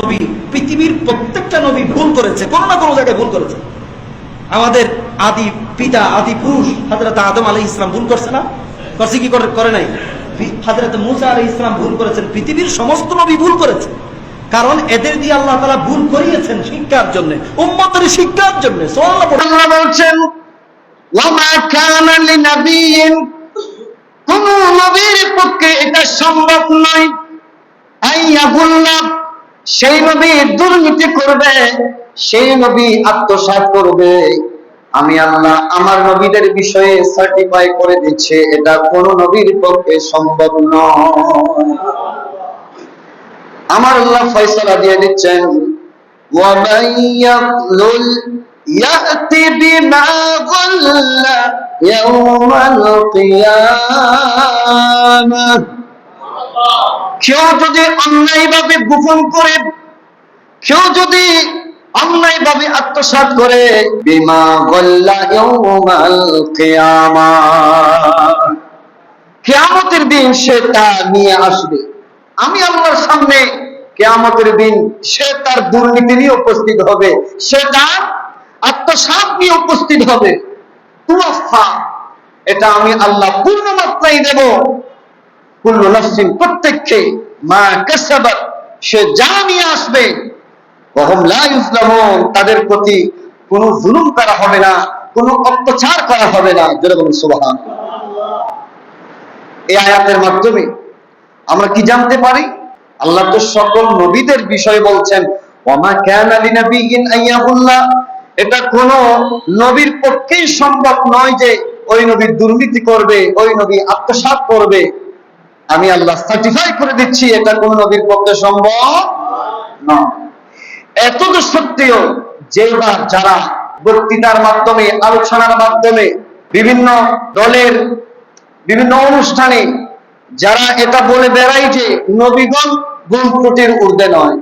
নবী, পৃথিবীর প্রত্যেকটা নবী ভুল করেছে, কোনো না কোনো জায়গায় ভুল করেছে। আমাদের আদি পিতা, আদি পুরুষ হাজরত আদম আলী ইসলাম ভুল করছে না? করছে কি করে নাই? হাজরত মুসা আলী ইসলাম ভুল করেছেন, পৃথিবীর সমস্ত নবী ভুল করেছে। কারণ এদের দিয়ে আল্লাহ তালা ভুল করিয়েছেন শিক্ষার জন্য, উম্মতের শিক্ষার জন্য বলছেন কানা নবীর পক্ষে এটা সম্ভব নয়। সেই নবী দুর্নীতি করবে সেই নবী আত্মসাৎ করবে আমি আল্লাহ আমার নবীদের বিষয়ে সার্টিফাই করে দিচ্ছে এটা কোন নবীর পক্ষে সম্ভব নয় আমার আল্লাহ ফয়সালা দিয়ে দিচ্ছেন ومن يضلل يأت بما ضل يوم القيامة কেউ যদি অন্যায়ভাবে গোপন করে, কেউ যদি অন্যায়ভাবে আত্মসাৎ করে, বিমা গল্লা ইয়াউমাল কিয়ামা। দিন সে তা নিয়ে আসবে। আমি আল্লাহর সামনে কেয়ামতের দিন সে তার দুর্নীতি নিয়ে উপস্থিত হবে, সে তার আত্মসাৎ নিয়ে উপস্থিত হবে। এটা আমি আল্লাহ পূর্ণ মাত্রায় দেব। কুল্লু প্রত্যেককে মা সে আসবে, ওহম লা তাদের প্রতি কোনো জুলুম করা হবে না, কোনো অত্যাচার করা হবে না। সুবহান এই আয়াতের মাধ্যমে আমরা কি জানতে পারি? আল্লাহ তো সকল নবীদের বিষয় বলছেন, ওমা কানা লিনাবিয়িন আইয়াবুল্লাহ এটা কোন নবীর পক্ষেই সম্ভব নয় যে ওই নবী দুর্নীতি করবে, ওই নবী আত্মসাৎ করবে। আমি আল্লাহ সার্টিফাই করে দিচ্ছি, এটা কোন নবীর পক্ষে সম্ভব নয় এত তো সত্ত্বেও যেবার যারা বক্তৃতার মাধ্যমে, আলোচনার মাধ্যমে, বিভিন্ন দলের বিভিন্ন অনুষ্ঠানে যারা এটা বলে বেড়ায় যে নবীগণ গুণ ত্রুটির ঊর্ধ্বে নয়।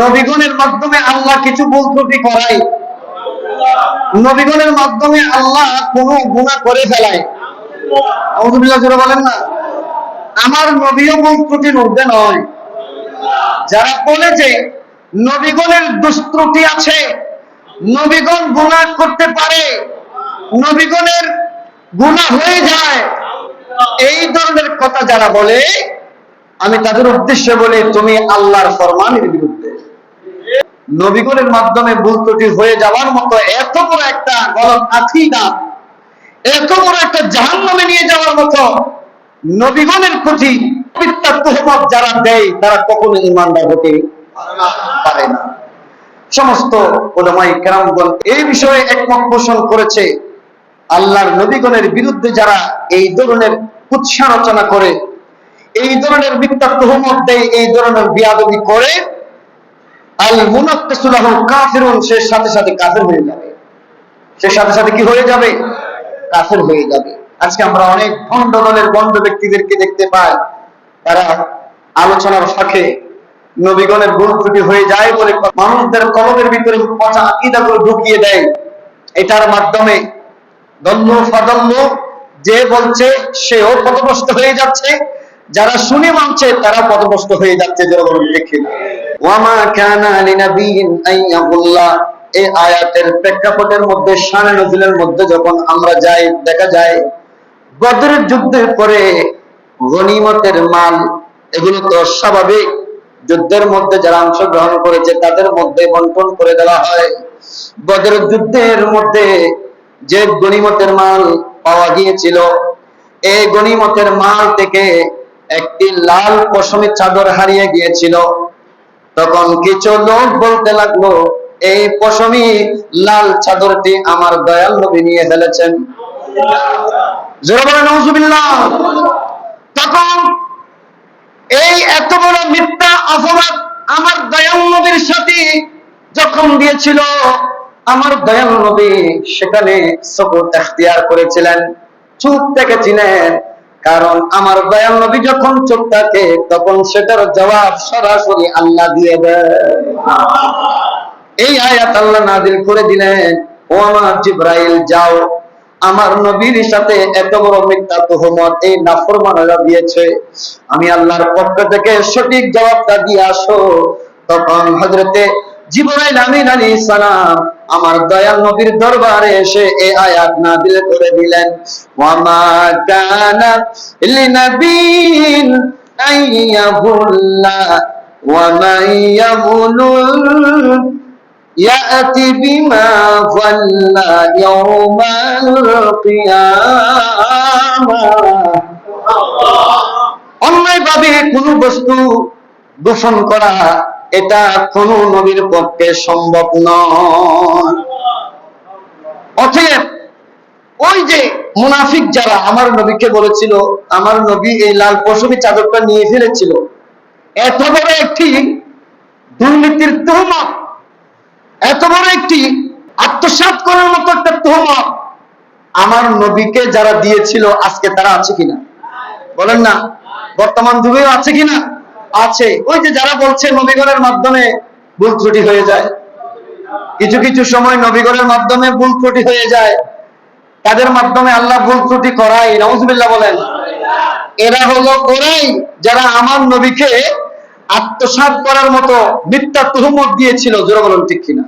নবীগণের মাধ্যমে আল্লাহ কিছু ভুল ত্রুটি করায়। নবীগণের মাধ্যমে আল্লাহ কোন গুণা করে ফেলায়। জোরে বলেন না। আমার নবীও ত্রুটির ঊর্ধ্বে নয়। যারা বলে যে নবীগণের দুষ্ত্রুটি আছে, নবীগণ গুণা করতে পারে, নবীগণের গুণা হয়ে যায়, এই ধরনের কথা যারা বলে, আমি তাদের উদ্দেশ্যে বলি, তুমি আল্লাহর ফরমানের বিরুদ্ধে। নবীগণের মাধ্যমে ভুল ত্রুটি হয়ে যাওয়ার মতো এত বড় একটা গলত এত বড় একটা জাহান্নামে নিয়ে যাওয়ার মতো নবীগণের প্রতি মিথ্যা তোহমত যারা দেয়, তারা কখনো ইমানদার হতে পারে না। সমস্ত ওলামাই কেরামগণ এই বিষয়ে একমত পোষণ করেছে। আল্লাহর নবীগণের বিরুদ্ধে যারা এই ধরনের কুৎসা রচনা করে, এই ধরনের মিথ্যা তোহমত দেয়, এই ধরনের বিয়াদবি করে আল মুনাফিসুল্লাহ কাফিরুন, সে সাথে সাথে কাফের হয়ে যাবে। সে সাথে সাথে কি হয়ে যাবে? কাফের হয়ে যাবে। আজকে আমরা অনেক ভণ্ড দলের বন্ড ব্যক্তিদেরকে দেখতে পাই। তারা আলোচনার ফাঁকে নবীগণের ভুল ত্রুটি হয়ে যায় বলে মানুষদের কলমের ভিতরে পচা আকিদাগুলো ঢুকিয়ে দেয়। এটার মাধ্যমে দল্ল ফাদল্ল যে বলছে সেও পদভস্ত হয়ে যাচ্ছে। যারা শুনে মানছে তারা পদভস্ত হয়ে যাচ্ছে, যেরকম দেখে ওয়ামা কানা লিনাবিয়িন আইয়াবুল্লাহ এই আয়াতের প্রেক্ষাপটের মধ্যে, শানে নজরুলের মধ্যে যখন আমরা যাই, দেখা যায় বদরের যুদ্ধের পরে গনিমতের মাল, এগুলো তো স্বাভাবিক। যুদ্ধের মধ্যে যারা অংশগ্রহণ করেছে, তাদের মধ্যে বন্টন করে দেওয়া হয়। বদরের যুদ্ধের মধ্যে যে গনিমতের মাল পাওয়া গিয়েছিল, এই গনিমতের মাল থেকে একটি লাল পশমের চাদর হারিয়ে গিয়েছিল। তখন কিছু লোক বলতে লাগল এই পশমি লাল চাদরটি আমার দয়াল নবী নিয়ে ফেলেছেন। তখন এই এত বড় মিথ্যা আমার দয়াল নবীর সাথে যখন দিয়েছিল, আমার দয়াল নবী সেখানে সবুত এখতিয়ার করেছিলেন, চুপ দেখেছিলেন। কারণ আমার দয়াল নবী যখন চুপ থাকে, তখন সেটার জবাব সরাসরি আল্লাহ দিয়ে দেয়। এই আয়াত আল্লাহ নাজিল করে দিলেন, ও আমার জিব্রাইল, যাও। আমার নবীর সাথে এত বড় মিথ্যা তুহমত এই নাফরমানেরা দিয়েছে। আমি আল্লাহর পক্ষ থেকে সঠিক জবাবটা দিয়ে আসো। তখন হজরতে জিবরাইল আমিন আলী সালাম আমার দয়াল নবীর দরবারে এসে এই আয়াত নাযিল করে দিলেন ওয়ামা কানা লিনাবিন আইয়াবুল্লাহ ওয়ামা ইয়াবুলুল يأتي بما ظل يوم القيامة অন্যায়ভাবে কোন বস্তু দূষণ করা এটা কোন নবীর পক্ষে সম্ভব নয় অতএব ওই যে মুনাফিক যারা আমার নবীকে বলেছিল আমার নবী এই লাল পশমি চাদরটা নিয়ে ফেলেছিল এত বড় একটি দুর্নীতির তহমত এত বড় একটি আত্মসাৎ করার মতো একটা তহমত আমার নবীকে যারা দিয়েছিল, আজকে তারা আছে কিনা? বলেন না। বর্তমান যুগেও আছে কিনা? আছে। ওই যে যারা বলছে নবীগণের মাধ্যমে ভুল ত্রুটি হয়ে যায়, কিছু কিছু সময় নবীগণের মাধ্যমে ভুল ত্রুটি হয়ে যায়, তাদের মাধ্যমে আল্লাহ ভুল ত্রুটি করাই নজবিল্লা বলেন, এরা হলো ওরাই যারা আমার নবীকে আত্মসাৎ করার মতো মিথ্যা তুহমত দিয়েছিল জোরে বলুন ঠিক কিনা?